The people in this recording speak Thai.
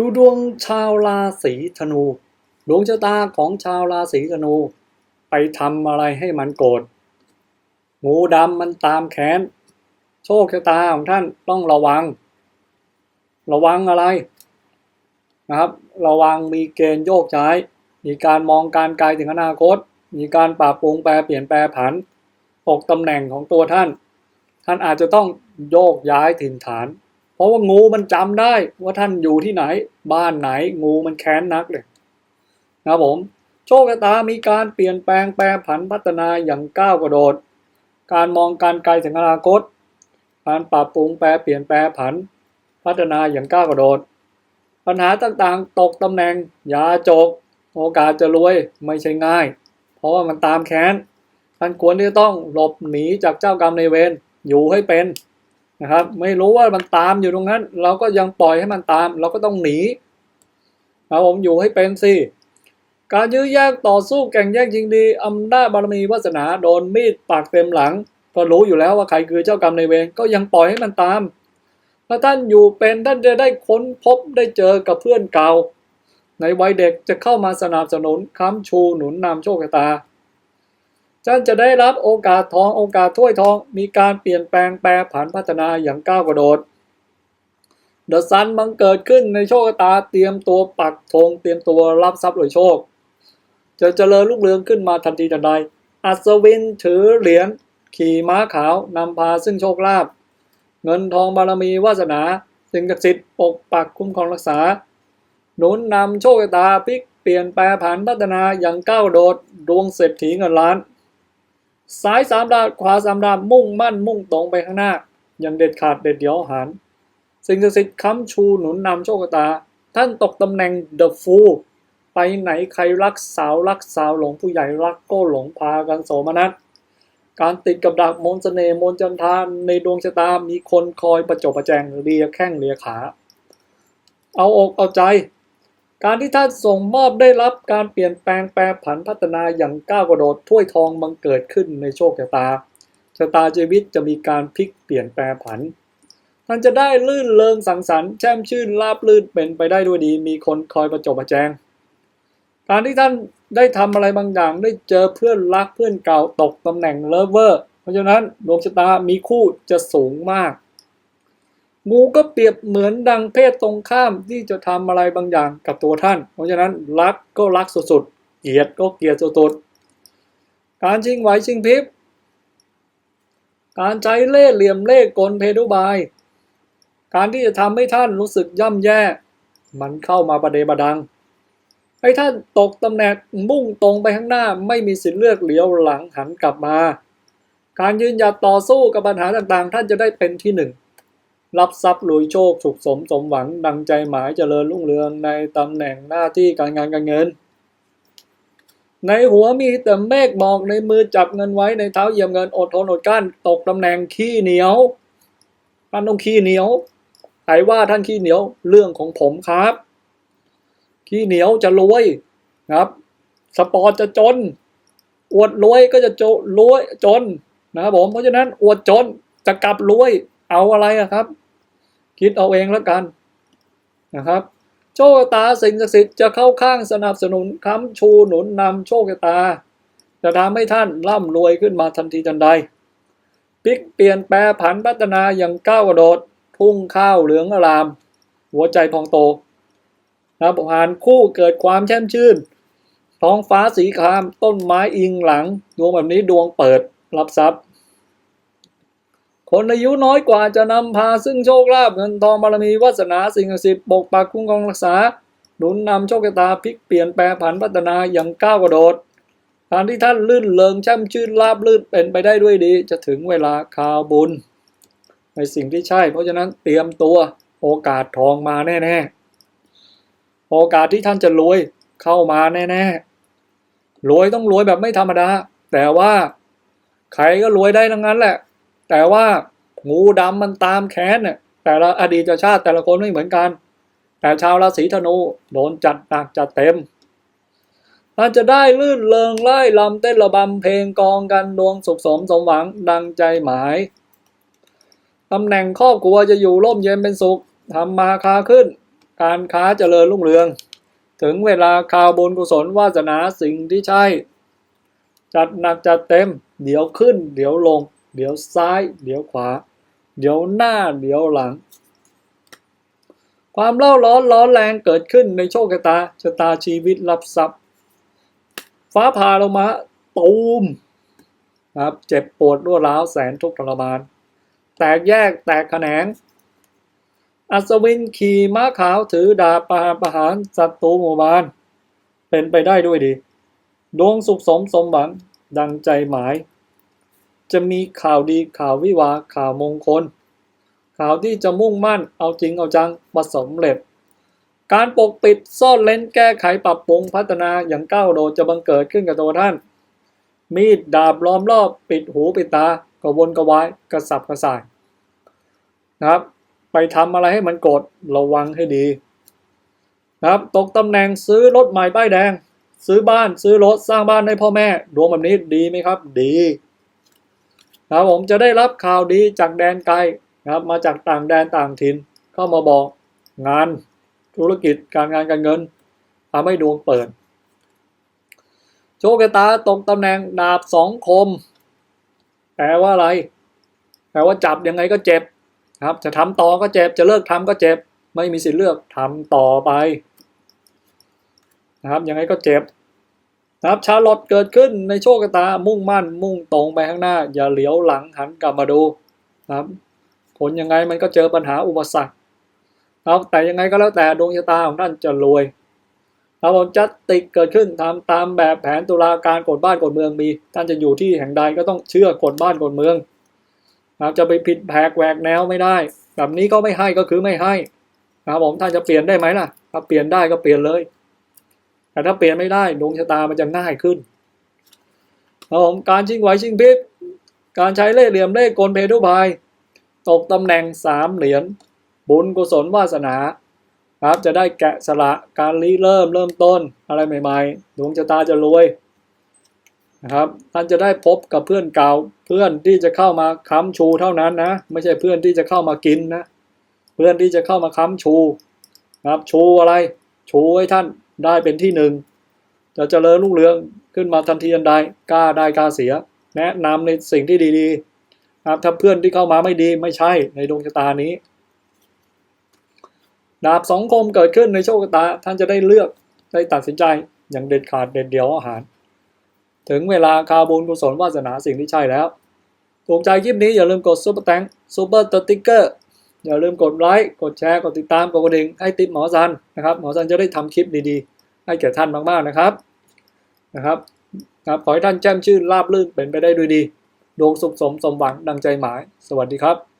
ดูดวงชาวราศีธนู ดวงชะตาของชาวราศีธนู ไปทำอะไรให้มันโกรธงูดำมันตามแค้นโชคชะตาของท่านต้องระวัง ระวังอะไรนะครับ ระวังมีเกณฑ์โยกย้าย มีการมองการไกลถึงอนาคต มีการปรับปรุงแปลเปลี่ยนแปลผันตกตำแหน่งของตัวท่าน ท่านอาจจะต้องโยกย้ายถิ่นฐาน เพราะว่างูมันจำได้ว่าท่านอยู่ที่ไหน บ้านไหนงูมันแค้นนักเลยนะผมโชคชะตามีการเปลี่ยนแปลงแปรผันพัฒนาอย่างก้าวกระโดด การมองการไกลถึงอนาคต การปรับปรุงแปรเปลี่ยนแปลผัน พัฒนาอย่างก้าวกระโดด ปัญหาต่างๆ ตกตำแหน่งอย่าจก โอกาสจะรวยไม่ใช่ง่าย เพราะว่ามันตามแค้นท่านควรที่จะต้องหลบหนีจากเจ้ากรรมในเวรอยู่ให้เป็น นะครับ ไม่รู้ว่ามันตามอยู่ตรงนั้น เราก็ยังปล่อยให้มันตาม เราก็ต้องหนีนะผมอยู่ให้เป็นสิการยื้อแย่งต่อสู้แข่งแย่งจริงดีอำนาจบารมีวาสนาโดนมีดปากเต็มหลัง ก็รู้อยู่แล้วว่าใครคือเจ้ากรรมในเวรก็ยังปล่อยให้มันตามถ้าท่านอยู่เป็นท่านจะได้ค้นพบได้เจอกับเพื่อนเก่า ในวัยเด็กจะเข้ามาสนับสนุนค้ำชูหนุนนำโชคชะตา ท่านจะได้รับโอกาสทองโอกาสถ้วยทอง มีการเปลี่ยนแปลงแปรผันพัฒนาอย่างก้าวกระโดดเดอะซันบังเกิดขึ้นในโชคตาเตรียมตัวปักธงเตรียมตัวรับทรัพย์รวยโชค จะเจริญรุ่งเรืองขึ้นมาทันทีทันใด อัศวินถือเหรียญขี่ม้าขาวนำพาซึ่งโชคลาภเงินทองบารมีวาสนาสิ่งศักดิ์สิทธิ์ปกปักคุ้มครองรักษา หนุนนำโชคตาพลิกเปลี่ยนแปลผันพัฒนาอย่างก้าวโดดดวงเศรษฐีเงินล้าน ซ้ายสามดาวขวาสามดาวมุ่งมั่นมุ่งตรงไปข้างหน้า อย่างเด็ดขาดเด็ดเดี่ยวหานสิ่งศักดิ์สิทธิ์ค้ำชูหนุนนำโชคชะตา ท่านตกตำแหน่ง The Fool ไปไหนใครรักสาวรักสาวหลงผู้ใหญ่รักก็หลงพากันโสมนัสการติดกับดักมนต์เสน่ห์มนจันทานในดวงชะตามีคนคอยประจบประแจงเลียแข้งเลียขา เอาอกเอาใจ การที่ท่านส่งมอบได้รับการเปลี่ยนแปลงแปรผันพัฒนาอย่างก้าวกระโดดถ้วยทองบังเกิดขึ้นในโชคชะตาชะตาชีวิตจะมีการพลิกเปลี่ยนแปลผัน ท่านจะได้ลื่นเริงสังสรรค์แช่มชื่นราบลื่นเป็นไปได้ด้วยดี มีคนคอยประจบประแจง การที่ท่านได้ทำอะไรบางอย่างได้เจอเพื่อนรักเพื่อนเก่าตกตำแหน่งเลิฟเวอร์ เพราะฉะนั้นดวงชะตามีคู่จะสูงมาก งูก็เปรียบเหมือนดังเพศตรงข้ามที่จะทำอะไรบางอย่างกับตัวท่าน เพราะฉะนั้นรักก็รักสุดๆเกลียดก็เกลียดสุดๆการชิงไหวชิงพริบการใช้เล่ห์เหลี่ยมเล่ห์กลเพทุบาย การที่จะทำให้ท่านรู้สึกย่ำแย่ มันเข้ามาประเดประดัง ให้ท่านตกตำแหน่งมุ่งตรงไปข้างหน้าไม่มีสิทธิ์เลือกเลี้ยวหลังหันกลับมา การยืนหยัดต่อสู้กับปัญหาต่างๆ ท่านจะได้เป็นที่หนึ่ง รับทรัพย์รวยโชคสุขสมสมหวังดังใจหมายเจริญรุ่งเรืองในตำแหน่งหน้าที่การงานการเงิน ในหัวมีแต่เมฆหมอกในมือจับเงินไว้ในเท้าเหยียบเงินอดทนอดกลั้นตกตำแหน่งขี้เหนียวท่านต้องขี้เหนียวใครว่าท่านขี้เหนียวเรื่องของผมครับ ขี้เหนียวจะรวยครับ สปอร์ตจะจน อวดรวยก็จะโจรวยจนนะครับผมเพราะฉะนั้นอวดจนจะกลับรวย เอาอะไรอะครับ คิดเอาเองแล้วกันนะครับ โชคชะตาสิ่งศักดิ์สิทธิ์จะเข้าข้างสนับสนุนค้ำชูหนุนนำโชคชะตา จะทำให้ท่านร่ำรวยขึ้นมาทันทีทันใดพลิกเปลี่ยนแปลผันพัฒนาอย่างก้าวกระโดด พุ่งข้าวเหลืองอลาม หัวใจพองโตนะผ่านคู่เกิดความแช่มชื่น ท้องฟ้าสีครามต้นไม้อิงหลัง ดวงแบบนี้ดวงเปิดรับทรัพย์ คนอายุน้อยกว่าจะนำพาซึ่งโชคลาภเงินทองบารมีวาสนาสิ่งศักดิ์สิทธิ์ปกปักคุ้มครองรักษา หนุนนำโชคชะตาพลิกเปลี่ยนแปลผันพัฒนาอย่างก้าวกระโดดการที่ท่านลื่นเริงแช่มชื่นราบลื่นเป็นไปได้ด้วยดี จะถึงเวลาคาวบุญ ในสิ่งที่ใช่ เพราะฉะนั้นเตรียมตัวโอกาสทองมาแน่ๆ โอกาสที่ท่านจะรวยเข้ามาแน่ๆรวยต้องรวยแบบไม่ธรรมดา แต่ว่าใครก็รวยได้ทั้งนั้นแหละ แต่ว่างูดำมันตามแค้นเนี่ยแต่ละอดีตชาติแต่ละคนไม่เหมือนกัน แต่ชาวราศีธนูโดนจัดหนักจัดเต็มท่าจะได้ลื่นเริงไล่ลำเต้นระบำเพลงกองกันดวงสุขสมสมหวังดังใจหมายตำแหน่งครอบครัวจะอยู่ร่มเย็นเป็นสุขทำมาค้าขึ้น การค้าเจริญรุ่งเรือง ถึงเวลาข่าวบุญกุศลวาสนาสิ่งที่ใช่ จัดหนักจัดเต็ม เดี๋ยวขึ้น เดี๋ยวลง เดี๋ยวซ้าย เดี๋ยวขวา เดี๋ยวหน้า เดี๋ยวหลัง ความเล่าร้อนร้อนแรงเกิดขึ้นในโชคชะตาชะตาชีวิตรับทรัพย์ ฟ้าผ่าลงมาตูมนะครับเจ็บปวดรวดร้าวแสนทุกข์ทรมาน แตกแยกแตกแขนง อัศวินขี่ม้าขาวถือดาบประหารประหารศัตรูหมู่บ้าน เป็นไปได้ด้วยดี ดวงสุขสมสมหวังดังใจหมาย จะมีข่าวดีข่าววิวาข่าวมงคล ข่าวที่จะมุ่งมั่นเอาจริงเอาจังประสมเร็จ การปกปิดซ่อนเล้นแก้ไขปรับปรุงพัฒนาอย่างก้าวโดดจะบังเกิดขึ้นกับตัวท่าน มีดดาบล้อมรอบปิดหูปิดตากระวนกระวายกระสับกระส่ายนะครับ ไปทำอะไรให้มันโกรธระวังให้ดีนะครับตกตำแหน่งซื้อรถใหม่ป้ายแดง ซื้อบ้านซื้อรถสร้างบ้านให้พ่อแม่ดวงแบบนี้ดีไหมครับ ดี นะครับผมจะได้รับข่าวดีจากแดนไกลนะครับมาจากต่างแดนต่างถิ่นเข้ามาบอกงานธุรกิจการงานการเงินทำให้ดวงเปิด โชคชะตาตกตำแหน่งดาบสองคม แปลว่าอะไร แปลว่าจับยังไงก็เจ็บครับ จะทำต่อก็เจ็บ จะเลิกทำก็เจ็บ ไม่มีสิทธิ์เลือกทำต่อไปนะครับยังไงก็เจ็บ นะครับชาลอตเกิดขึ้นในโชคชะตามุ่งมั่น มุ่งตรงไปข้างหน้า อย่าเหลียวหลังหันกลับมาดูนะครับ ผลยังไงมันก็เจอปัญหาอุปสรรคครับแต่ยังไงก็แล้วแต่ดวงชะตาของท่านจะรวยครับผมจัดติกเกิดขึ้นทำตามแบบแผนตุลาการกฎบ้านกฎเมืองมี ท่านจะอยู่ที่แห่งใดก็ต้องเชื่อกฎบ้านกฎเมืองนะครับจะไปผิดแผกแหวกแนวไม่ได้ แบบนี้ก็ไม่ให้ก็คือไม่ให้นะครับผมท่านจะเปลี่ยนได้ไหมล่ะถ้าเปลี่ยนได้ก็เปลี่ยนเลย แต่ถ้าเปลี่ยนไม่ได้ดวงชะตามันจะง่ายขึ้นครับผมการชิงไหวชิงพริบการใช้เล่ห์เหลี่ยมเล่ห์กลเพทุพาย ตกตำแหน่งสามเหรียญบุญกุศลวาสนาครับจะได้แกะสละการริเริ่มเริ่มต้นอะไรใหม่ๆดวงชะตาจะรวยนะครับท่านจะได้พบกับเพื่อนเก่าเพื่อนที่จะเข้ามาค้ำชูเท่านั้นนะ ไม่ใช่เพื่อนที่จะเข้ามากินนะ เพื่อนที่จะเข้ามาค้ำชู ครับชูอะไร ชูให้ท่าน ได้เป็นที่หนึ่งจะเจริญรุ่งเรืองขึ้นมาทันทีทันใดกล้าได้กล้าเสีย แนะนำในสิ่งที่ดีๆนะครับถ้าเพื่อนที่เข้ามาไม่ดีไม่ใช่ในดวงชะตานี้ ดาบสองคมเกิดขึ้นในโชคชะตาท่านจะได้เลือกได้ตัดสินใจอย่างเด็ดขาดเด็ดเดี่ยวอาหาร ถึงเวลาคาบุญกุศลวาสนาสิ่งที่ใช่แล้วถูกใจคลิปนี้อย่าลืมกดซุปเปอร์แตงซุปเปอร์ติ๊กเกอร์ อย่าลืมกดไลค์กดแชร์กดติดตามกดกระดิ่งให้ติดหมอซันนะครับ หมอซันจะได้ทำคลิปดีๆ ให้แก่ท่านมากๆนะครับนะครับครับขอให้ท่านแจ่มชื่นราบรื่นเป็นไปได้ด้วยดี ดวงสุขสมสมหวังดังใจหมาย สวัสดีครับ